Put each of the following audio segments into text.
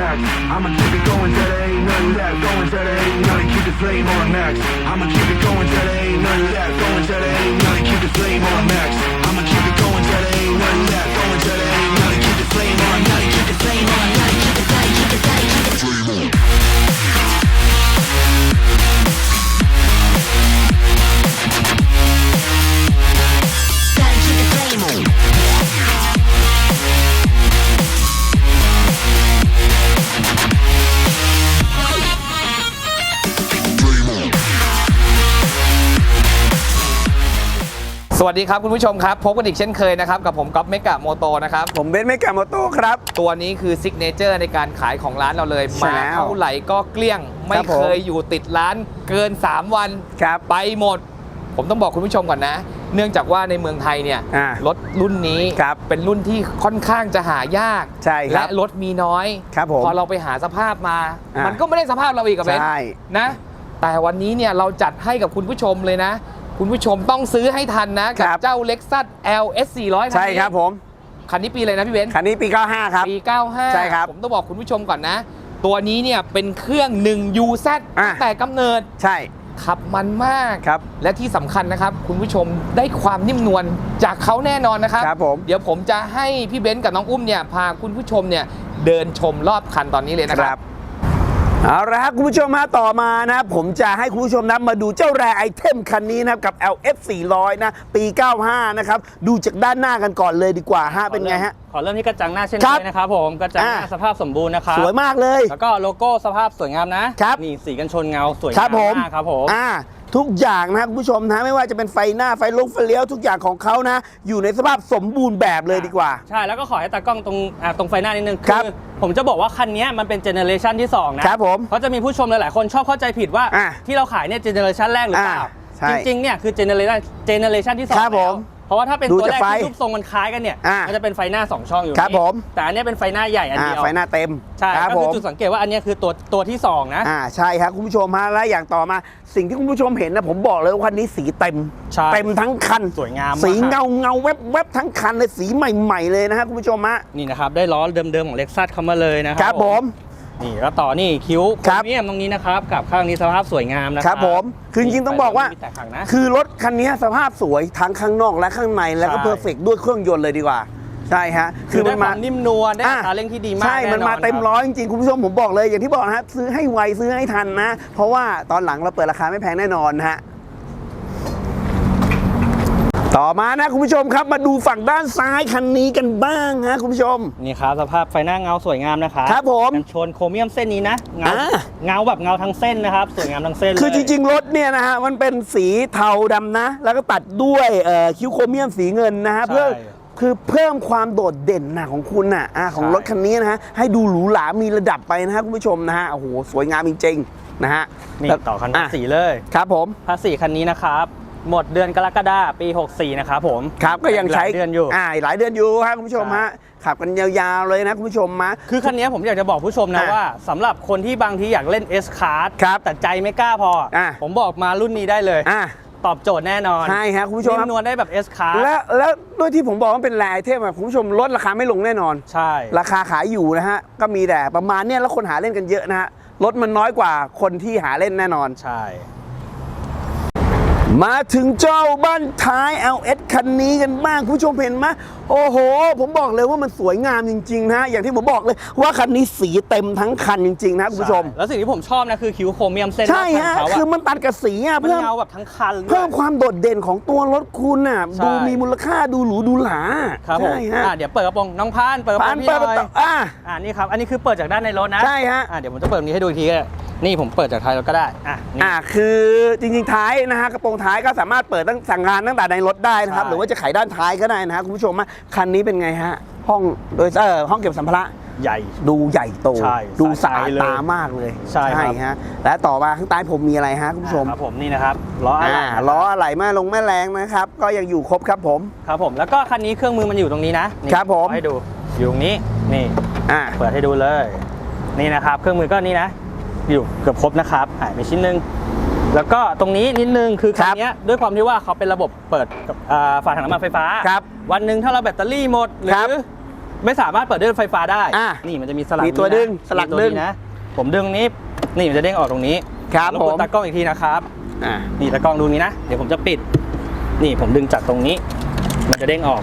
max. I'ma keep it going till there ain't nothing left. Going till there ain't nothing. Keep the flame on max. I'ma keep it going till there ain't nothing left. Going till there ain't nothing. Keep the flame on max. I'ma keep it going till there ain't nothing left. Going till there ain't nothing. Keep the flame on. Nothing. Keep the flame on. Nothing. Keep the flame. Keep the flame. Keep the flame on. สวัสดีครับคุณผู้ชมครับพบกันอีกเช่นเคยนะครับกับผมก๊อฟเมกะโมโตนะครับผมเบนซ์เมกาโมโต้ครับ ตัวนี้คือซิกเนเจอร์ในการขายของร้านเราเลยใช่มาแล้วเท่าไหร่ก็เกลี้ยง ไม่ครับผมเคยอยู่ติดร้านเกิน 3 วันครับไปหมด ผมต้องบอกคุณผู้ชมก่อนนะ เนื่องจากว่าในเมืองไทยเนี่ยอ่ารถรุ่นนี้ครับเป็นรุ่นที่ค่อนข้างจะหายากใช่ครับและรถมีน้อย ครับผมพอเราไปหาสภาพมา อ่ามั มันก็ไม่ได้สภาพเราอีกกับเบนใช่ นะแต่วันนี้เนี่ยเราจัดให้กับคุณผู้ชมเลยนะ คุณผู้ชมต้องซื้อให้ทันนะ กัครับ เจ้า Lexus LS 400ใช่ครับผม คันนี้ปีอะไรนะพี่เบนซ์คันนี้ปี 95 ครับ ปี 95 ใช่ครับผมต้องบอกคุณผู้ชมก่อนนะ ตัวนี้เนี่ยเป็นเครื่อง 1 UZ อะ ตั้งแต่กำเนิดใช่ขับมันมาก ครับ และที่สำคัญนะครับ คุณผู้ชมได้ความนิ่มนวลจากเขาแน่นอนนะครับ ครับผม เดี๋ยวผมจะให้พี่เบนซ์กับน้องอุ้มเนี่ยพาคุณผู้ชมเนี่ยเดินชมรอบคันตอนนี้เลยนะคครัรับ บ เอาละครับคุณผู้ชมมาต่อมานะผมจะให้คุณผู้ชมนะมาดูเจ้าแรไอเทมคันนี้นะครับกับ LF 400 นะ ปี 95 นะครับ ดูจากด้านหน้ากันก่อนเลยดีกว่าฮะเป็นไงฮะ ขอเริ่มที่กระจังหน้าเช่นครัเคบยนะครับผมกระจังหน้าอ่าสภาพสมบูรณ์นะครับสวยมากเลย แล้วก็โลโก้สภาพสวยงามนะครับนี่สีกันชนเงาสวยครังาบมผมมากครับผมอ่า ทุกอย่างนะคุณผู้ชมนะไม่ว่าจะเป็นไฟหน้าไฟลุกไฟเลี้ยวทุกอย่างของเขานะ อยู่ในสภาพสมบูรณ์แบบเลยดีกว่า ใช่แล้วก็ขอให้ตากล้องตรงอ่าตรงไฟหน้านิดนึงครับผมจะบอกว่าคันนี้มันเป็นเจเนอเรชันที่2นะครับผมเพราะจะมีผู้ชมหลายๆคนชอบเข้าใจผิดว่า อะที่เราขายเนี่ยเจเนอเรชันแรกหรือเปล่าอะใช่ จริงๆเนี่ยคือเจเนอเรชันเจเนอเรชันที่2ครับผม เพราะว่าถ้าเป็นดูตัวจากแรกไฟที่รูปทรงมันคล้ายกันเนี่ยอะมันจะเป็นไฟหน้า2ช่องอยู่ครับนี่ผมแต่อันเนี้ยเป็นไฟหน้าใหญ่อันอ่าเดียวไฟหน้าเต็มใช่ครับก็ผคือม จุดสังเกตว่าอันเนี้ยคือตัวตัวที่สองนะอ่าใช่ครับคุณผู้ชมฮะและอย่างต่อมา สิ่งที่คุณผู้ชมเห็นนะผมบอกเลยว่าคันนี้สีเต็ม ใช่เต็มทั้งคัน สวยงามมากสีเงาเงาแวบแวบทั้งคันเลยสีใหม่ ๆ เลยนะฮะคุณผู้ชมฮะ นี่นะครับ ได้ล้อเดิมๆของเล็กซัสเข้ามาเลยนะคครัรับผม นี่แล้วต่อนี่คิ้วครับโครเมียมตรงนี้นะครับกับข้างนี้สภาพสวยงามนะคครัรับผมคือจริงๆต้องบอกว่าไฟแตกหักนะ คือรถคันนี้สภาพสวยทั้งข้างนอกและข้างในแล้วก็ใช่ เพอร์เฟกด้วยเครื่องยนต์เลยดีกว่า ใช่ฮะคือได้ความนิ่มนวลได้อัอะตราเร่งที่ดีมากใช่ มันมาแอเต็มคบร้อยจริงๆคุณผู้ชมผมบอกเลยอย่างที่บอกนะฮะซื้อให้ไวซื้อให้ทันนะ เพราะว่าตอนหลังเราเปิดราคาไม่แพงแน่นอนนะฮะ ต่อมานะคุณผู้ชมครับมาดูฝั่งด้านซ้ายคันนี้กันบ้างฮะคุณผู้ชม นี่ครับสภาพไฟหน้าเงาสวยงามนะครับครับผมกันชนโครเมียมเส้นนี้นะเงาอ่า เงาแบบเงาทั้งเส้นนะครับ สวยงามทั้งเส้นเลยคือจริงๆ รถเนี่ยนะฮะมันเป็นสีเทาดำนะ แล้วก็ตัดด้วยเอ่อคิ้วโครเมียมสีเงินนะฮะเพื่อคือเพิ่มความโดดเด่นนะของคุณนะอะของรถคันนี้นะฮะให้ดูหรูหรามีระดับไปนะฮะคุณผู้ชมนะฮะโอ้โหสวยงามจริงๆนะฮะนี่แล้วต่อคันอะภาษีเลย ครับผม ภาษีคันนี้นะครับ หมดเดือนกรกฎาคมปี 64 นะครับผม ครับก็ยังใช้หลาเดือนอยู่อ่าหลายเดือนอยู่ฮะคุณผู้ชมใช่ฮะขับกันยาวๆเลยนะคุณผู้ชมมาคือคันนี้ผมอยากจะบอกผู้ชมนะอะว่าสำหรับคนที่บางทีอยากเล่น S Card ครับแต่ใจไม่กล้าพออะ ผมบอกมารุ่นนี้ได้เลย อ่าตอบโจทย์แน่นอนใช่ฮะคุณผู้ชมนิ่ครับมนวลได้แบบ S Card และแล้วด้วยที่ผมบอกว่าเป็นแรไอเทมอะคุณผู้ชมลดราคาไม่ลงแน่นอน ใช่ ราคาขายอยู่นะฮะ ก็มีแต่ประมาณเนี้ยแล้วคนหาเล่นกันเยอะนะฮะรถมันน้อยกว่าคนที่หาเล่นแน่นอน ใช่ มาถึงเจ้าบ้านท้าย LS คันนี้กันบ้างคุณผู้ชมเห็นไหมโอ้โห ผมบอกเลยว่ามันสวยงามจริง ๆ นะ อย่างที่ผมบอกเลยว่าคันนี้สีเต็มทั้งคันจริง ๆ นะคุณผู้ชมใแล้วสิ่งที่ผมชอบนะคือคิ้วโครเมียมเส้นใช่รอบฮะคันเขาคืออะมันตัดกับสีอะมันเพิ่มเงาแบบทั้งคันด้วยเพิ่มความโดดเด่นของตัวรถคุณน่ะใช่ดูมีมูลค่าดูหรูดูหราครับผมใช่ฮะอะเดี๋ยวเปิดกระโปรงน้องพานเปิดกระโปรปางนพี่เปิดหประน่อยตูอะอ่านี่ครับอันนี้คือเปิดจากด้านในรถนะใช่ฮะอะเดี๋ยวผมจะเปิดตรงนี้ให้ดูอีกทีก็ได้ นี่ผมเปิดจากท้ายรถก็ได้ อะนี่ อ่าคือจริงๆท้ายนะฮะกระโปรงท้ายก็สามารถเปิดตั้งสั่งงานตั้งแต่ในรถได้นะครับ ใช่ หรือว่าจะไขด้านท้ายก็ได้นะฮะคุณผู้ชมฮะคันนี้เป็นไงฮะห้องโดยเออห้องเก็บสัมภาระ ใหญ่ ดูใหญ่โต ใช่ดูสะสะอาใจดเลยตามากเลยใช่ครับ ฮะและต่อมาข้างใต้ผมมีอะไรฮะคุณผู้ชมครับผมนี่นะครับล้ออะไรอ่าล้ออะไรแม่ลงแม่แรงนะครับ ก็ยังอยู่ครบครับผม ครับผมแล้วก็คันนี้เครื่องมือมันอยู่ตรงนี้นะนี่ครับผมขอให้ดูอยู่ตรงนี้นี่อ่าเปิดให้ดูเลย นี่นะครับ เครื่องมือก็นี่นะ อยู่เกือบครบนะครับหายไปชิ้นหนึง แล้วก็ตรงนี้นิดนึงคือคันเนี้ยด้วยความที่ว่าเขาเป็นระบบเปิดกับอ่าฝาถังน้ำมันไฟฟ้าครับวันหนึ่งถ้าเราแบตเตอรี่หมดหรืครัอบไม่สามารถเปิดด้วยไฟฟ้าได้อะนี่มันจะมีสลักมีตัวนี้นะดึงสลักมีตัวดึงนี้นะ ผมดึงนี้ นี่มันจะเด้งออกตรงนี้ ครับแล้วผกมดตากล้องอีกทีนะครับอ่านี่ตากล้องดูนี้นะ เดี๋ยวผมจะปิด นี่ผมดึงจากตรงนี้ มันจะเด้งออก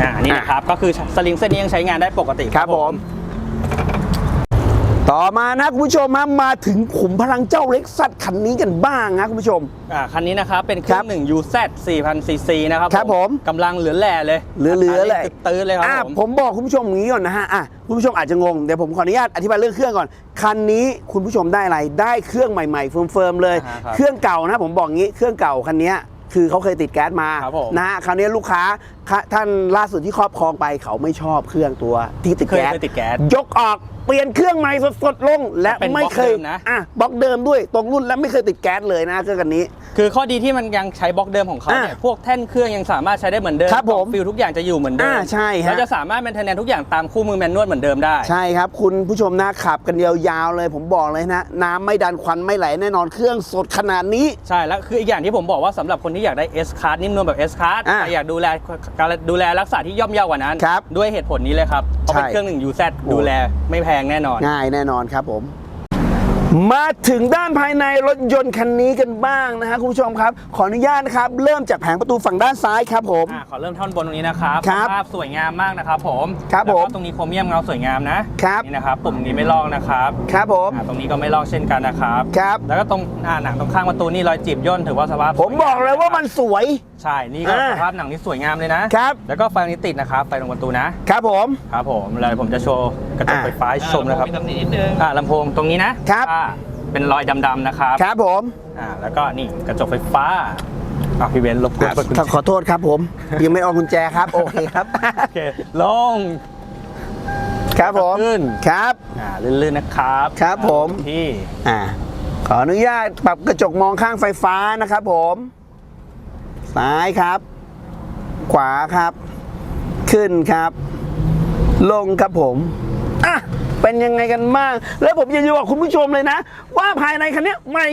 อ่า นี่นะครับ ก็คือสลิงเส้นนี้ยังใช้งานได้ปกติครับผม ต่อมานะคุณผู้ชมมามาถึงขุมพลังเจ้าเล็กซัสคันนี้กันบ้างนะคุณผู้ชม อ่าคันนี้นะครับ เป็นเครื่คอรังบหนึ่ง UZ 4000 cc นะครับครับผม กำลังเหลือแหล่เลยเหลือๆเลยตื้อๆเลยครัอะบผม ผมบอกคุณผู้ชมอย่างนี้ก่อนนะฮะอะคุณผู้ชมอาจจะงง เดี๋ยวผมขออนุญาตอธิบายเรื่องเครื่องก่อน คันนี้คุณผู้ชมได้อะไร ได้เครื่องใหม่ๆเฟิร์มๆเลย อ่าครับ เครื่องเก่านะผมบอกงี้ เครื่องเก่าคันนี้ คือเขาเคยติดแก๊สมาครับผม นะฮะคราวนี้ลูกค้าค่ะท่านล่าสุดที่ครอบครองไปเขาไม่ชอบเครื่องตัวที่ติดเคยแก๊ส เคยติดแก๊ส ยกออกเปลี่ยนเครื่องใหม่สดๆลง และเป็นไม่เคยบล็อกเดิมนะ อะบล็อกเดิมด้วยตรงรุ่นและไม่เคยติดแก๊สเลยนะเครื่องกันนี้ คือข้อดีที่มันยังใช้บล็อกเดิมของเขาเนี่ยอะพวกแท่นเครื่องยังสามารถใช้ได้เหมือนเดิมครับผมฟิลทุกอย่างจะอยู่เหมือนเดิมอ่าใช่ฮะ แล้วจะสามารถแมนเทนแนนทุกอย่างตามคู่มือแมนนวลเหมือนเดิมได้ ใช่ครับ คุณผู้ชมนะขับกันยาวๆเลย ผมบอกเลยนะ น้ำไม่ดันควันไม่ไหลแน่นอนเครื่องสดขนาดนี้ ใช่แล้วคืออีกอย่างที่ผมบอกว่าสำหรับคนที่อยากได้ S card นิ่มนวลแบบ S card อะแต่อยากดูแลการดูแลรักษาที่ย่อมเยาวกว่านั้น ครับด้วยเหตุผลนี้เลยครับเพราะเป็นใช่เครื่องหนึ่ง UZ โอ้ ดูแลไม่แพงแน่นอน ง่ายแน่นอนครับผม มาถึงด้านภายในรถยนต์คันนี้กันบ้างนะฮะคุณผู้ชมครับ ขออนุญาตนะครับ เริ่มจากแผงประตูฝั่งด้านซ้ายครับผม อะขอเริ่มท่อนบนตรงนี้นะครับครับสภาพสวยงามมากนะครับผมครับแล้วผก็มตรงนี้โครเมียมเงาสวยงามนะครับ นี่นะครับปุ่มนี้ไม่ลอกนะครับครับผมอะตรงนี้ก็ไม่ลอกเช่นกันนะครับ ครับ แล้วก็ตรงอ่าหนังตรงข้างประตูนี่รอยจีบย่นถือว่าสภาพผมบอกเลยว่ามันสวย ใช่นี่ก็อ่า สภาพหนังที่สวยงามเลยนะครับ แล้วก็ไฟนี้ติดนะครับไฟตรงประตูนะครับผม ครับผมแล้วผมจะโชว์ กระจกอ่า ไฟฟ้าให้ชมนะครับอ่าลำโพงตรงนี้นะครับ อ่าเป็นรอยดำๆนะครับครับผมอ่าแล้วก็นี่กระจกไฟฟ้าอะพี่เบนซ์รบกวนอะเปิดกุญแจขอโทษครับผม ยังไม่ออกกุญแจครับ โอเคครับ โอเคลง ครับผมขึ้น ครับ อ่าลื่นๆนะครับครับผม ที่ อ่าขออนุญาตปรับกระจกมองข้างไฟฟ้านะครับผม ซ้ายครับ ขวาครับ ขึ้นครับ ลงครับผมอะ เป็นยังไงกันบ้าง แล้วผมจะบอกคุณผู้ชมเลยนะ ว่าภายในคันนี้ใหม่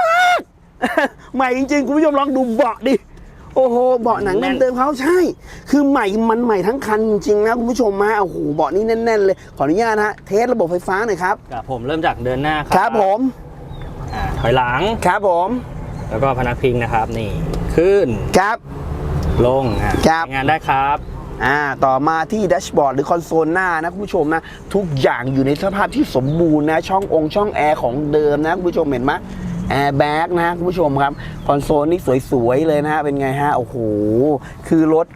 มากๆ ใหม่จริงๆ คุณผู้ชมลองดูเบาะดิ โอ้โห เบาะหนังเดิมๆเขาใช่ คือใหม่มันใหม่ทั้งคันจริงๆนะคุณผู้ชมมาโอ้โห เบาะนี่แน่นๆเลย ขออนุญาตนะฮะเทสระบบไฟฟ้าหน่อยครับ ครับผมเริ่มจากเดินหน้าครับ ครับผม อ่าถอยหลัง ครับผม แล้วก็พนักพิงนะครับนี่ ขึ้น ครับ ลงอะครับ ใช้งานได้ครับ อ่าต่อมาที่แดชบอร์ดหรือคอนโซลหน้านะคุณผู้ชมนะทุกอย่างอยู่ในสภาพที่สมบูรณ์นะช่ององค์ช่องแอร์ของเดิมนะคุณผู้ชมเห็นไหมแอร์แบ็กนะคุณผู้ชมครับ คอนโซลนี่สวยๆ เลยนะฮะเป็นไงฮะ โอ้โห คือรถ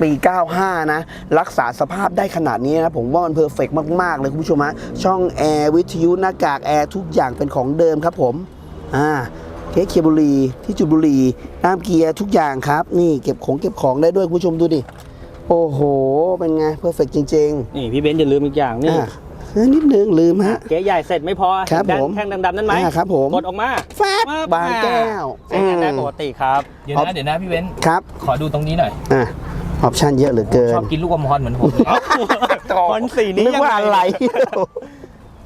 ปี 95 นะ รักษาสภาพได้ขนาดนี้นะ ผมว่ามันเพอร์เฟกมากๆ เลยคุณผู้ชมฮะช่องแอร์ วิทยุหน้ากากแอร์ ทุกอย่างเป็นของเดิมครับผม อ่าเทสเคบุรีที่จุดบุรีน้ำเกียร์ทุกอย่างครับ นี่เก็บของเก็บของได้ด้วยคุณผู้ชมดูดิ โอ้โห เป็นไงเพอร์เฟกจริง นี่พี่เบนซ์อย่าลืมอีกอย่างๆนี่อะเออนิดนึงลืมฮะ เก๋ใหญ่เสร็จไม่พอครับแดงผมแท่งดำๆนั่นไหมอ่าครับผม กดออกมาแฟบบางแก้วใช้งานได้ปกติครับ เดี๋ยวนะเดี๋ยวนะพี่เว้นครับ ขอดูตรงนี้หน่อย อะ ออปชั่นเยอะเหลือเกิชนอบกินลูกอมฮอนเหมือนผมเลยคนสีนี้นึกว่ายังไงอะไร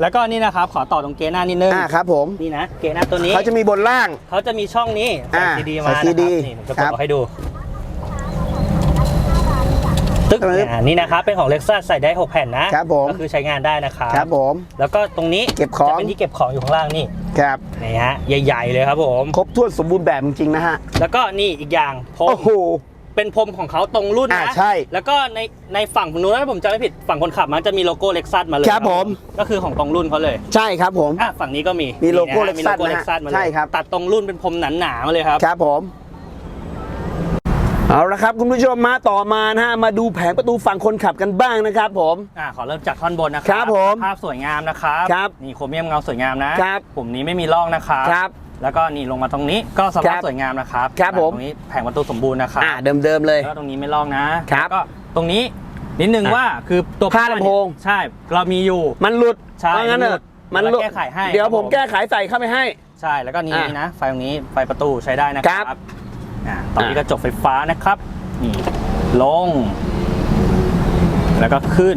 แล้วก็นี่นะครับ ขอต่อตรงเกยร์หน้านิดนึง อ่าครับผม นี่นะ เกยร์หน้าตัวนี้เขาจะมีบนล่าง เขาจะมีช่องนี้ใส่อ่าซีดีใส่มานะค CD รับนี่ผมจะกครัดบออกให้ดู ตึ๊กครับอ่านี่นะครับเป็นของ Lexus ใส่ได้ 6 แผ่นนะครับผม ก็คือใช้งานได้นะครับครับผม แล้วก็ตรงนี้เก็บของ จะเป็นที่เก็บของอยู่ข้างล่างนี่ครับ นี่ฮะใหญ่ๆเลยครับผม ครบถ้วนสมบูรณ์แบบจริงๆนะฮะ แล้วก็นี่อีกอย่างพรโอ้มโห เป็นพรมของเขาตรงรุ่นอ่านะใช่แล้วก็ในในฝั่งนู้นถ้าผมจำไม่ผิดฝั่งคนขับมันจะมีโลโก้ Lexus มาเลยครับผม ก็คือของตรงรุ่นเขาเลยใช่ครับผม อะฝั่งนี้ก็มีมีโลโก้นี่นะฮะมีโลโก้ Lexus นะฮะ Lexus มาเลยใช่ครับ ตัดตรงรุ่นเป็นพรมหนาๆมาเลยครับ ครับผม เอาละครับคุณผู้ชมมาต่อมานะฮะมาดูแผงประตูฝั่งคนขับกันบ้างนะครับผม อ่าขอเริ่มจากท่อนบนนะคครัรับผมภาพสวยงามนะครับครับนี่โครเมียมเงาสวยงามนะครับ ปุ่มนี้ไม่มีร่องนะครับครับแล้วก็นี่ลงมาตรงนี้ก็สคภารัพบสวยงามนะครับครับผมตรงนี้แผงประตูสมบูรณ์นะครับอ่าเดิมๆเลยแล้วก็ตรงนี้ไม่ร่องนะครับแล้วก็ตรงนี้นิดนึงอะว่าคือตัวผ้าลำโพงเนี่ยใช่เรามีอยู่มันหลุดใช่เพราะงั้นเนอะมัมันนหหลุลุดดแก้ไขให้ เดี๋ยวครับผมผมแก้ไขใส่เข้าไปให้ ใช่แล้วก็นี่อะนะไฟตรงนี้ไฟประตูใช้ได้นะคครัรับบ อ่าต่อที่อะกระจกไฟฟ้านะครับนี่ลง แล้วก็ขึ้น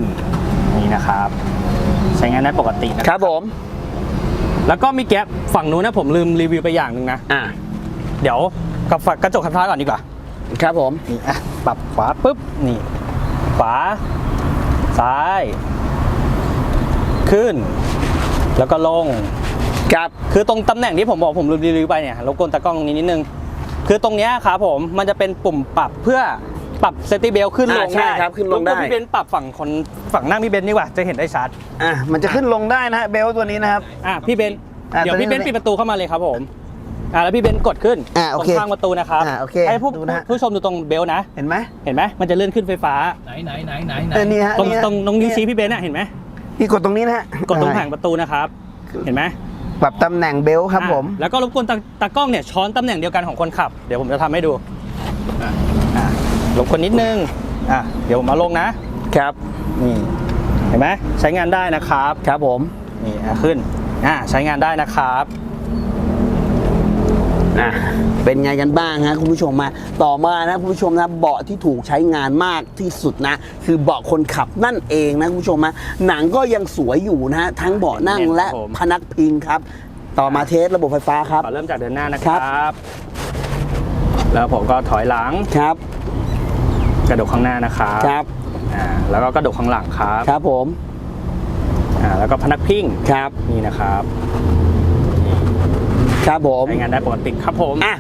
นี่นะครับ ใช้งานได้ปกตินะครับผม แล้วก็มีแก๊ปฝั่งนู้นนะผมลืมรีวิวไปอย่างหนึ่งนะอ่าเดี๋ยวกับฝั่งกระจกไฟฟ้าก่อนดีกว่า ครับผมนี่อะปรับขวาปุ๊บนี่ขวาซ้าย ขึ้น แล้วก็ลงครับคือตรงตำแหน่งที่ผมบอกผมลืมรีวิวไปเนี่ยรบกวนตากล้องตรงนี้นิดนึง คือตรงเนี้ยครับผมมันจะเป็นปุ่มปรับเพื่อปรับเซฟตี้เบลขึ้นลงอ่าใช่ได้ครับขึ้นลงได้บกวพี่เบนซ์ปรับฝั่งคนฝั่งนั่งพี่เบนซ์ดีกว่าจะเห็นได้ชัดอะมันจะขึ้นลงได้นะฮะเบลต์ตัวนี้นะครับ อะพี่เบนซ์อะเดี๋ยวตอนนี้พี่เบนซ์ปิดประตูเข้ามาเลยครับผมอะแล้วพี่เบนซ์กดขึ้นอะโอตรงเคข้างประตูนะครับอะโอเคให้ผู้ดูนะฮะ ผู้ชมดูตรงเบลต์นะ เห็นไหมเห็นไหมมันจะเลื่อนขึ้นไฟฟ้า ไหนไหนไหนไหนไหนเออนี่ฮะตรงนี่ฮะตรงตรงนิ้วชี้พี่เบนซ์อะเห็นไหมนี่กดตรงนี้นะฮะกดตรงแผงประตูนะครับ เห็นไหม ปรับตำแหน่งเบลต์ครับอะผมแล้วก็รบกวนตาตากล้องเนี่ยช้อนตำแหน่งเดียวกันของคนขับ เดี๋ยวผมจะทำให้ดูอะอะรบกวนนิดนึงอะเดี๋ยวผมมาลงนะครับ นี่เห็นไหมใช้งานได้นะครับ ครับผม นี่อะขึ้นอะใช้งานได้นะครับ อะเป็นไงกันบ้างฮะคุณผู้ชมมาต่อมานะคุณผู้ชมนะเบาะที่ถูกใช้งานมากที่สุดนะ คือเบาะคนขับนั่นเองนะคุณผู้ชมนะหนังก็ยังสวยอยู่นะฮะทั้งเบาะนั่งและพนักพิงครับ ต่อมาเทสระบบไฟฟ้าครับขอเริ่มจากเดินหน้านะคครัรับ แล้วผมก็ถอยหลังครับ กระดกข้างหน้านะครับครับอ่าแล้วก็กระดกข้างหลังครับครับผมอ่าแล้วก็พนักพิงครับนี่นะครับ ครับผมใช้งานได้ปกติครับผมอะ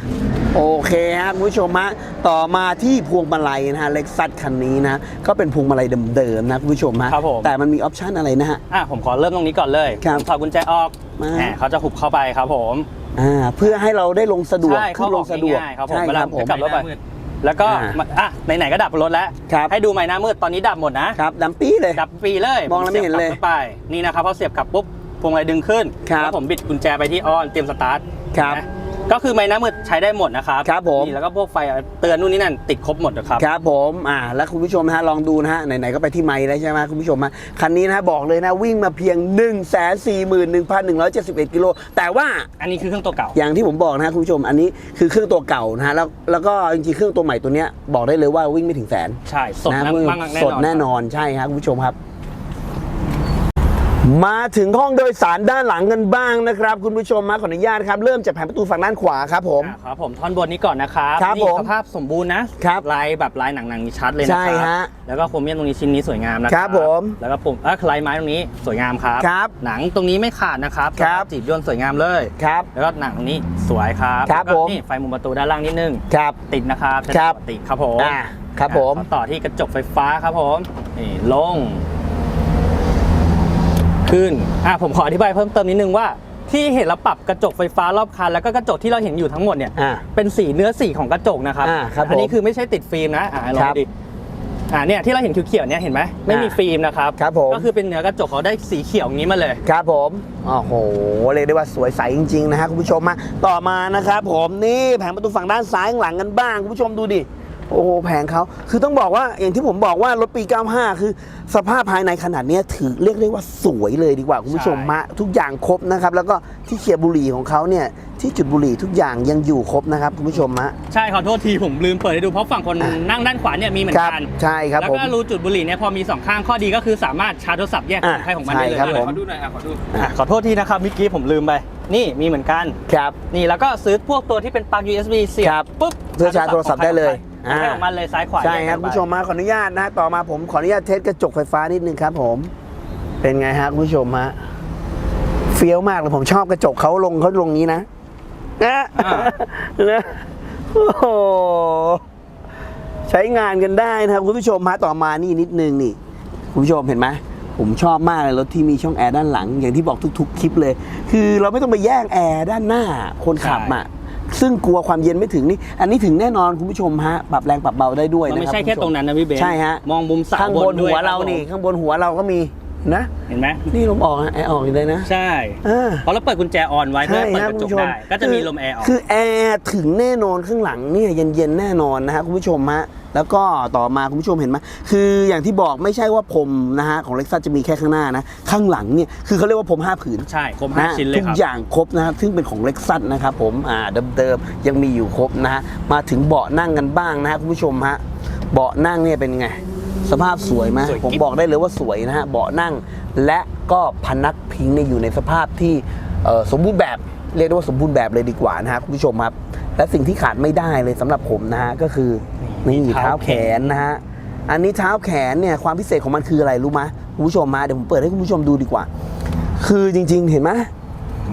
โอเคฮะคุณผู้ชมฮะต่อมาที่พวงมาลัยนะฮะเล็กซัสคันนี้นะก็เป็นพวงมาลัยเดิมๆนะคุณผู้ชมฮะครับผม แต่มันมีออปชันอะไรนะฮะ อะผมขอเริ่มตรงนี้ก่อนเลยครับผมถอดกุญแจออกมา แหมเขาจะหุบเข้าไปครับผมอ่าเพื่อให้เราได้ลงสะดวกใช่ขึ้นลงสะดวกเข้าออกง่ายๆครับผมใช่เวคลารับผมผมจะกลับรถไป แล้วก็อ่ามาอะไหนๆก็ดับรถแล้ว ครับ ให้ดูไม้หน้ามืดตอนนี้ดับหมดนะ ครับดำปี้เลย ดับฟรีเลยมองแล้วไม่เห็นเลย สีบกบข้าไปนี่นะครับพอเสียบกลับปุ๊บ พวงมาลัยดึงขึ้นครับแล้วผมบิดกุญแจไปที่ออนเตรียมสตาร์ทครับนะก็คือไม้หน้ามืดใช้ได้หมดนะครับครับผม นี่แล้วก็พวกไฟเตือนนู่นนี่นั่นติดครบหมดนะครับ ครับผมอ่าแล้วคุณผู้ชมนะฮะลองดูนะฮะไหนๆก็ไปที่ไมค์แล้วใช่ไหมคุณผู้ชมฮะคันนี้นะฮะบอกเลยนะวิ่งมาเพียง 1 4 1 1 1 7 1กิโลแต่ว่า อันนี้คือเครื่องตัวเก่า อย่างที่ผมบอกนะฮะคุณผู้ชมอันนี้คือเครื่องตัวเก่านะฮะแล้วแล้วก็จริงๆเครื่องตัวใหม่ตัวเนี้ยบอกได้เลยว่าวิ่งไม่ถึงแสนใช่สดนะนะเพิ่งมากแน่สนดอนแน่นอนใช่ครับคุณผู้ชมครับ มาถึงห้องโดยสารด้านหลังกันบ้างนะครับ คุณผู้ชมมาขออนุญาตครับเริ่มจากแผงประตูฝั่งด้านขวาครับผม อะครับผมท่อนบนนี้ก่อนนะครับครับนี่ผมสภาพสมบูรณ์นะครับลายแบบลายหนังๆนี่ชัดเลยนะใช่ครัฮะแล้วก็โครเมียมตรงนี้ชิ้นนี้สวยงามนะคครัรับบผมแล้วก็ปุ่มเออลายไม้ตรงนี้สวยงามครับ ครับหนังตรงนี้ไม่ขาดนะครับครับ จีบย่นสวยงามเลย ครับ แล้วก็หนังตรงนี้สวยครับครับแล้วก็ผม นี่ไฟมุมประตูด้านล่างนิดนึง ครับ ติดนะครับใช้ครับ ปกติครับผมอ่าครับผมอะต่อที่กระจกไฟฟ้าครับผมนี่ลง ขึ้นอะผมขออธิบายเพิ่มเติมนิดนึงว่าที่เห็นเราปรับกระจกไฟฟ้ารอบคันแล้วก็กระจกที่เราเห็นอยู่ทั้งหมดเนี่ยอ่าเป็นสีเนื้อสีของกระจกนะครับอ่าครับอันี้ผมคือไม่ใช่ติดฟิล์มนะอ่าลองครับดูดิอ่าเนี่ยที่เราเห็นเขียวๆเนี่ยเห็นไหมไม่มีอ่าฟิล์มนะครับครับผม ก็คือเป็นเนื้อกระจกเขาได้สีเขียวอย่างนี้มาเลย ครับผมโอ้โห เรียกได้ว่าสวยใสจริง ๆ นะฮะคุณผู้ชมมาต่อมานะครับผมนี่แผงประตูฝั่งด้านซ้ายข้างหลังกันบ้างคุณผู้ชมดูดิ โอ้โหแผงเขาคือต้องบอกว่าอย่างที่ผมบอกว่ารถปี 95 คือสภาพภายในขนาดเนี้ยถือเรียกได้ว่าสวยเลยดีกว่าคุณผู้ชมใช่มาทุกอย่างครบนะครับ แล้วก็ที่เขียร์บุหรี่ของเขาเนี่ยที่จุดบุหรี่ทุกอย่างยังอยู่ครบนะครับคุณผู้ชมฮะใช่ขอโทษทีผมลืมเปิดให้ดูเพราะฝั่งคนนั่งด้านขวาเนี่ยมีเหมือคนรับกันใช่ครับแล้วผมก็รูจุดบุหรี่เนี่ยพอมีสองข้างข้อดีก็คือสามารถชาร์จโทรศัพท์แยกอะของใครของมันได้เลยใช่ครับผมขอดูหน่อยอะขอดูอะขอโทษทีนะครับเมื่อกี้ผมลืมไปนี่มีเหมือนกันครับนี่แล้วก็ซื้อพวกตัวที่เป็นปลั๊ก USB เสียบครับปุ๊บเพื่อชาร์จโทรศัพท์ได้เลย ของใครอ่าของมันเลยซ้ายขวาใช่ครับแยกคุณกันไปผู้ชมมาขออนุญาตนะฮะต่อมาผมขออนุญาตเทสกระจกไฟฟ้านิดนึงครับ ผม เป็นไงฮะคุณผู้ชมฮะเฟี้ยวมากเลยผมชอบกระจกเขาลงเขาลงนี้นะนะนะโอ้โหใช้งานกันได้นะครับคุณผู้ชมฮะต่อมานี่นิดนึงนี่คุณผู้ชมเห็นไหมผมชอบมากเลยรถที่มีช่องแอร์ด้านหลัง อย่างที่บอกทุก ๆ คลิปเลย คือเราไม่ต้องไปแย่งแอร์ด้านหน้าคนขับอะ ซึ่งกลัวความเย็นไม่ถึงนี่ อันนี้ถึงแน่นอนคุณผู้ชมฮะ ปรับแรงปรับเบาได้ด้วยมันนะไม่ครับใช่แค่ณผู้ชตรงนั้นนะพี่เบนซ์ใช่ฮะมองมุมเสาข้างบนด้หัยวเราครับนี่ผมข้างบนหัวเราก็มีนะ เห็นไหมนี่ลมออกนะแอร์ออกอยู่เลยนะใช่เออเพราะเราเปิดกุญแจออนไว้เพื่อให้เปิดกระจกได้ก็จะมีลมแอร์ออก คือแอร์ถึงแน่นอนข้างหลังเนี่ยเย็นๆแน่นอนนะฮะคุณผู้ชมฮะ แล้วก็ต่อมาคุณผู้ชมเห็นไหมคืออย่างที่บอกไม่ใช่ว่าผมนะฮะของเล็กซัสจะมีแค่ข้างหน้านะ ข้างหลังเนี่ยคือเขาเรียกว่าผมห้าผืนใช่ครบห้านะชิ้นเลยทุกครับ อย่างครบนะครับซึ่งเป็นของเล็กซัสนะครับผมอ่าเดิมๆยังมีอยู่ครบนะฮะมาถึงเบาะนั่งกันบ้างนะฮะคุณผู้ชมฮะเบาะนั่งเนี่ยเป็นไง สภาพสวยไหมสวยกิ๊บ ผมบอกได้เลยว่าสวยนะฮะเบาะนั่งและก็พนักพิงเนี่ยอยู่ในสภาพที่เอ่อสมบูรณ์แบบเรียกได้ว่าสมบูรณ์แบบเลยดีกว่านะฮะคุณผู้ชมครับ และสิ่งที่ขาดไม่ได้เลยสำหรับผมนะฮะก็คือ นี่เท้าแขนนะฮะอันนี้เท้าแขนเนี่ยความพิเศษของมันคืออะไรรู้ไหมคุณผู้ชมมาเดี๋ยวผมเปิดให้คุณผู้ชมดูดีกว่า คือจริง ๆ เห็นไหม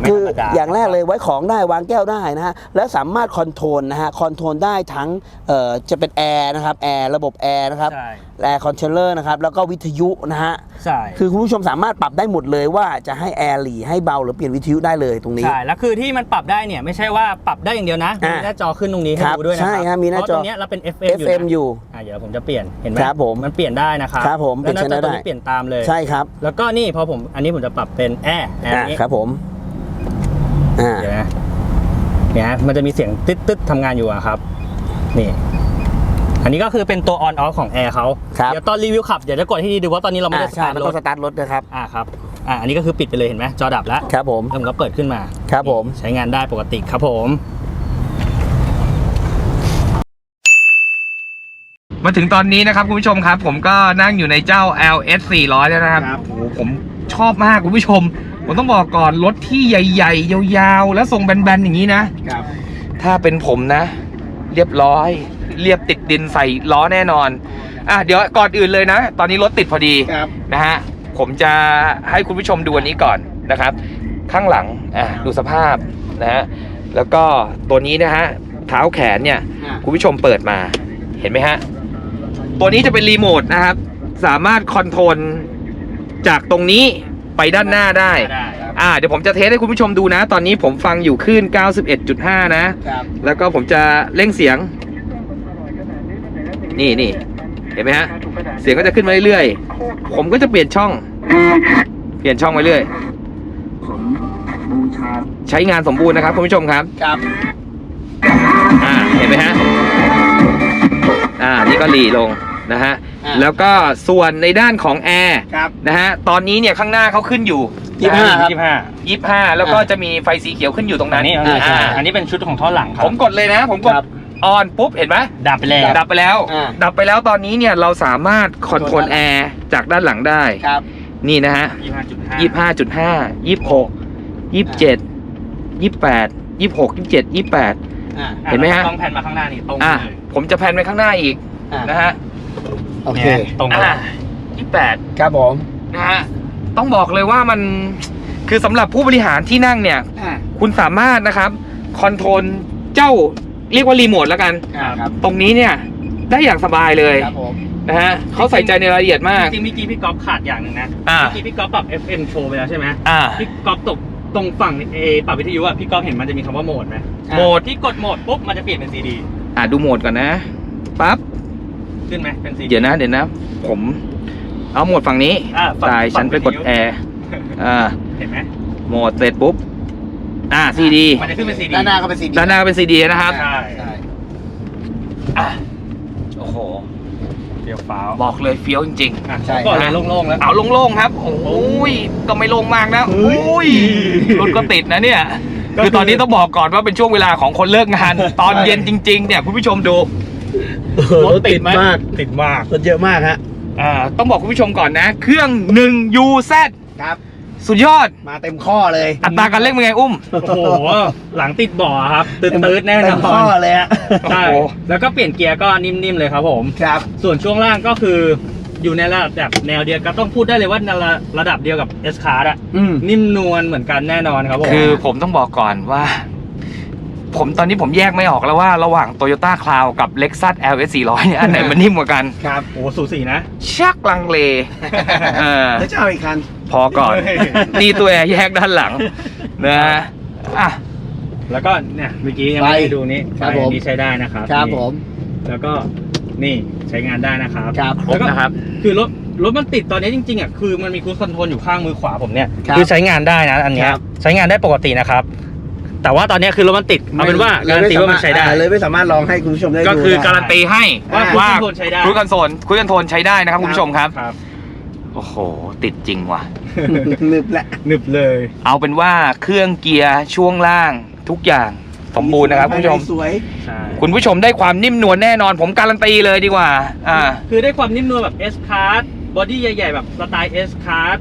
ไม่คือธรรมดา อย่างแรกเลยไว้ของได้วางแก้วได้นะฮะและสามารถคอนโทรลนะฮะคอนโทรลได้ทั้งเอ่อจะเป็นแอร์นะครับแอร์ระบบแอร์นะครับใช่ แอร์คอนโทรลเลอร์นะครับแล้วก็วิทยุนะฮะใช่คือคุณผู้ชมสามารถปรับได้หมดเลยว่าจะให้แอร์หลีให้เบาหรือเปลี่ยนวิทยุได้เลยตรงนี้ ใช่แล้วคือที่มันปรับได้เนี่ยไม่ใช่ว่าปรับได้อย่างเดียวนะมีอะหน้าจอขึ้นตรงนี้ให้ครับดูด้วยนะใช่ครับมีหน้าจอ เพระตรงเนี้ยเราเป็น FM อยู่ FM นะอยู่ อะเดี๋ยวผมจะเปลี่ยนเห็นไหมครับผมมันเปลี่ยนได้นะครับครับผมแล้วหน้าเปลี่จยอนตัวได้นี้เปลี่ยนตามเลย ใช่ครับแล้วก็นี่พอผมอันนี้ผมจะปรับเป็นแอร์แอร์อะนี้ครับผม อ่าเดี๋ยวนะเนี่ยฮะมันจะมีเสียงตึ๊ดตึ๊ดๆทำงานอยู่อะครับ นี่ อันนี้ก็คือเป็นตัว on off ของแอร์เขาครับ เดี๋ยวตอนรีวิวขับเดี๋ยวจะกดให้ดีดูว่าตอนนี้เราไม่อ่าได้สใช่ตาร์ทแล้วรก็ถสตาร์ทรถนะครับ อ่าครับอ่าอันนี้ก็คือปิดไปเลยเห็นไหมจอดับแล้ว ครับผม แล้วผมก็เปิดขึ้นมาครับผม ใช้งานได้ปกติครับผม มาถึงตอนนี้นะครับคุณผู้ชมครับ ผมก็นั่งอยู่ในเจ้า LS 400 แล้วนะครับโอ้โหผมชอบมากคุณผู้ชม ผมต้องบอกก่อนรถที่ใหญ่ๆ ยาวๆ แล้วทรงแบนๆ อย่างนี้นะ ครับ ถ้าเป็นผมนะ เรียบร้อย เรียบติดดินใส่ล้อแน่นอน อะเดี๋ยวก่อนอื่นเลยนะ ตอนนี้รถติดพอดีครับ นะฮะผมจะให้คุณผู้ชมดูอันนี้ก่อนนะครับ ข้างหลังอะดูสภาพนะฮะแล้วก็ตัวนี้นะฮะเท้าแขนเนี่ย อะคุณผู้ชมเปิดมาเห็นไหมฮะ ตัวนี้จะเป็นรีโมทนะครับ สามารถคอนโทรลจากตรงนี้ ไปด้านหน้าได้ ได้อ่าเดี๋ยวผมจะเทสให้คุณผู้ชมดูนะ ตอนนี้ผมฟังอยู่คลื่น 91.5 นะ ครับแล้วก็ผมจะเร่งเสียง นี่นี่เห็นไหมฮะ เสียงก็จะขึ้นมาเรื่อยๆ ผมก็จะเปลี่ยนช่อง เปลี่ยนช่องไปเรื่อย ใช้งานสมบูรณ์นะครับคุณผู้ชมครับ ครับอ่า เห็นไหมฮะ อ่า นี่ก็หลีลงนะฮะ อ่าแล้วก็ส่วนในด้านของแอร์ครับนะฮะตอนนี้เนี่ยข้างหน้าเขาขึ้นอยู่ยี่สิบห้าครับ ยี่สิบห้ายี่ห้าแล้วก็อ่า จะมีไฟสีเขียวขึ้นอยู่ตรงอันั้นนนี้อ่าใช่ อ่าอันนี้เป็นชุดของท่อหลังครับผมกดเลยนะผมกดครับ ออนปุ๊บเห็นไหมดับไปแล้ว ดับไปแล้ว อ่า ดับไปแล้วตอนนี้เนี่ยเราสามารถคอนโทรลแอร์จากด้านหลังได้ ครับ นี่นะฮะ ยี่ห้าจุดห้ายี่ห้าจุดห้ายี่หกยี่เจ็ดยี่แปดยี่หกยี่เจ็ดยี่แปด อ่า เห็นไหมฮะ ต้องแผ่นมาข้างหน้านี่ตรงอะเลยผมจะแพนไปข้างหน้าอีกอ่านะฮะ โอเคนี่ยตรงเลยอ่ายี่แปดครับผม นะฮะต้องบอกเลยว่ามันคือสำหรับผู้บริหารที่นั่งเนี่ย อ่าคุณสามารถนะครับคอนโทรลเจ้าเรียกว่ารีโมทแล้วกัน ครับตรงนี้เนี่ยได้อย่างสบายเลยครับผมนะฮะเขาใส่ใจในรายละเอียดมาก จริงๆเมื่อกี้พี่ก๊อฟขาดอย่างหนึ่งนะอ่า เมื่อกี้พี่ก๊อฟปรับ FM โชว์ไปแล้วใช่ไหมอ่า พี่ก๊อฟตกตรงฝั่งเอปรับวิทยุอะพี่ก๊อฟเห็นมันจะมีคำว่าโหมดไหมอ่าโหมด ที่กดโหมดปุ๊บมันจะเปลี่ยนเป็นซีดี อ่าดูโหมดก่อนนะปั๊บ ขึ้นไหมเป็นซีดีเดี๋ยวนะเดี๋ยวนะ ผมเอาโหมดฝั่งนี้อ่าฝั่งตายฝั่ฉังนไปกดวิทยุแอร์อ่าเห็นไหมโหมดเสร็จปุ๊บ อ่าซีดีมันจะขึ้นเป็นซีดีด้านหน้าก็เป็นสีด้านหน้าเป็นซีดีนะครับ ใช่ใช่อะโอ้โหเฟียวฟ้าวบอกเลยเฟี้ยวจริง อะก่อนเลยโล่งๆแล้ว ๆ เอาโล่งๆครับ โอ้ยก็ไม่โล่งมากนะโอ้ยรถก็ติดนะเนี่ย ก็คือ คือตอนนี้ต้องบอกก่อนว่าเป็นช่วงเวลาของคนเลิกงาน ตอนเย็นจริง ๆ เนี่ยคุณผู้ชมดู รถติดไหมมาก ติดมาก รถเยอะมากฮะ อ่า ต้องบอกคุณผู้ชมก่อนนะ เครื่อง 1 UZ ครับ สุดยอด มาเต็มข้อเลยอัตราการเร่งเป็นไงอุ้ม โอ้โห หลังติดบ่อครับตืดตืดๆแน่นเต็มข้ออนเลยฮะ ใช่โอ้โห แล้วก็เปลี่ยนเกียร์ก็นิ่มๆเลยครับผม ครับ ส่วนช่วงล่างก็คืออยู่ในระดับแนวเดียวก็ต้องพูดได้เลยว่าในระระดับเดียวกับ S Card อะอืม นิ่มนวลเหมือนกันแน่นอนครับผมคือผมต้องบอกก่อนว่า ผมตอนนี้ผมแยกไม่ออกแล้วว่าระหว่าง Toyota Cloud กับ Lexus LS 400เนี่ยอันไหนมันนิ่มกว่ากัน ครับโอ้โหสูสีนะชักลังเลเออแล้วจะเอาอีกคัน พอก่อนเฮ้ยนี่ตัวแอร์แยกด้านหลังนะฮะอะแล้วก็เนี่ยเมื่อกี้ยังไม่ไฟได้ดูนี่ครับไฟผมนี้ใช้ได้นะครับครับนี่ผมแล้วก็นี่ใช้งานได้นะครับครับ ครบนะครับ คือรถรถมันติดตอนนี้จริงๆอะคือมันมีครูซคอนโทรลอยู่ข้างมือขวาผมเนี่ยครับคือใช้งานได้นะอันเนี้ยครับ ใช้งานได้ปกตินะครับ แต่ว่าตอนเนี้ยคือรถมันติดเอาเป็นว่าการันตีว่ามันใช้ได้ อ่เลยไม่สามารถลองให้คุณผู้ชมได้ดูก็คือได้ การันตีให้ว่าว่าครูคอนโทรลใช้ได้ครูคอนโซลครูคอนโทรลใช้ได้นะครับคุณผู้ชมครับ ครับ โอ้โห ติดจริงว่ะ นึบแหละ หนึบเลย เอาเป็นว่าเครื่องเกียร์ช่วงล่างทุกอย่างสมบูรณ์นะครับคุณผู้ชม สวย ใช่ คุณผู้ชมได้ความนิ่มนวลแน่นอน ผมการันตีเลยดีกว่า อ่า คือได้ความนิ่มนวลแบบ S Card บอดี้ใหญ่ ๆ แบบสไตล์ S Card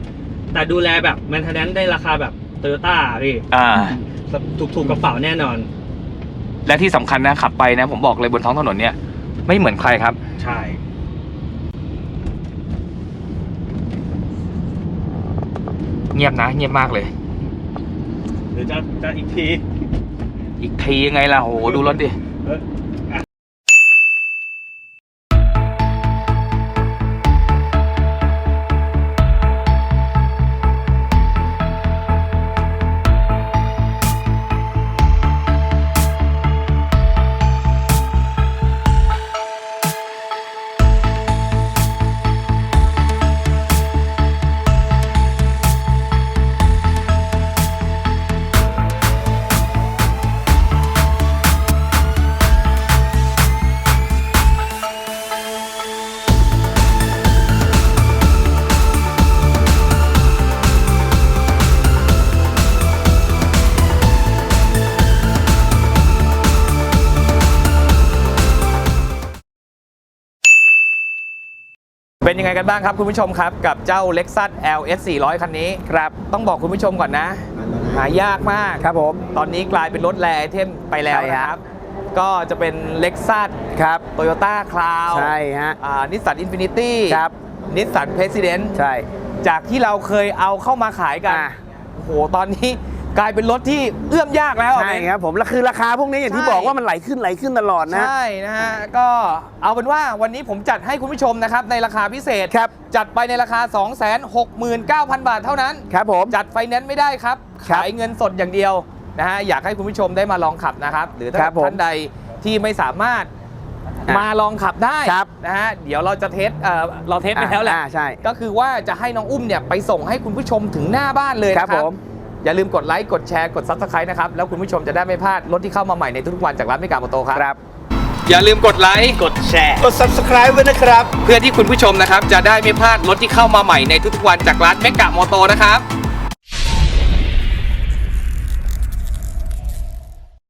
แต่ดูแลแบบ maintenance ได้ราคาแบบ โตโยต้าพี่อ่า ถูกถูกกระเป๋าแน่นอน และที่สำคัญนะขับไปนะ ผมบอกเลยบนท้องถนนเนี่ย ไม่เหมือนใครครับ ใช่ เงียบนะ เงียบมากเลย หรือจะจะอีกที อีกทียังไงล่ะโหดูรถดิ ยังไงกันบ้างครับคุณผู้ชมครับ กับเจ้า Lexus LS 400 คันนี้ครับต้องบอกคุณผู้ชมก่อนนะ หายากมากครับผมตอนนี้กลายเป็นรถแรไอเทมไปแล้วใช่นะฮะครับ ก็จะเป็น Lexus ครับ Toyota Crown ใช่ฮะนิสสันอินฟินิตี้ครับนิสสันเพรสิดเนใช่ จากที่เราเคยเอาเข้ามาขายกันอะโอ้โหตอนนี้ กลายเป็นรถที่เอื้อมยากแล้วใช่ครับ ผมแล้วคือราคาพวกนี้อย่างที่ใช่บอกว่ามันไหลขึ้นไหลขึ้นตลอดนะใช่นะฮะก็เอาเป็นว่าวันนี้ผมจัดให้คุณผู้ชมนะครับในราคาพิเศษครับจัดไปในราคา 269,000 บาทเท่านั้นครับผมจัดไฟแนนซ์ไม่ได้ครับครับขายเงินสดอย่างเดียวนะฮะอยากให้คุณผู้ชมได้มาลองขับนะครับหรือถ้าครับผมท่านใดที่ไม่สามารถอะมาลองขับได้ครับนะฮะเดี๋ยวเราจะเทสเอ่อเราเทสไปแล้วแหละอ่าใช่ก็คือว่าจะให้น้องอุ้มเนี่ยไปส่งให้คุณผู้ชมถึงหน้าบ้านเลยครันะบครับผม อย่าลืมกดไลค์กดแชร์กด Subscribe นะครับ แล้วคุณผู้ชมจะได้ไม่พลาดรถที่เข้ามาใหม่ในทุกๆวันจากร้านไม่กาโมโตครับครับ อย่าลืมกดไลค์กดแชร์ กด subscribe ไว้นะครับ เพื่อที่คุณผู้ชมนะครับ จะได้ไม่พลาดรถที่เข้ามาใหม่ในทุกๆวันจากร้านเมกะมอโตนะครับ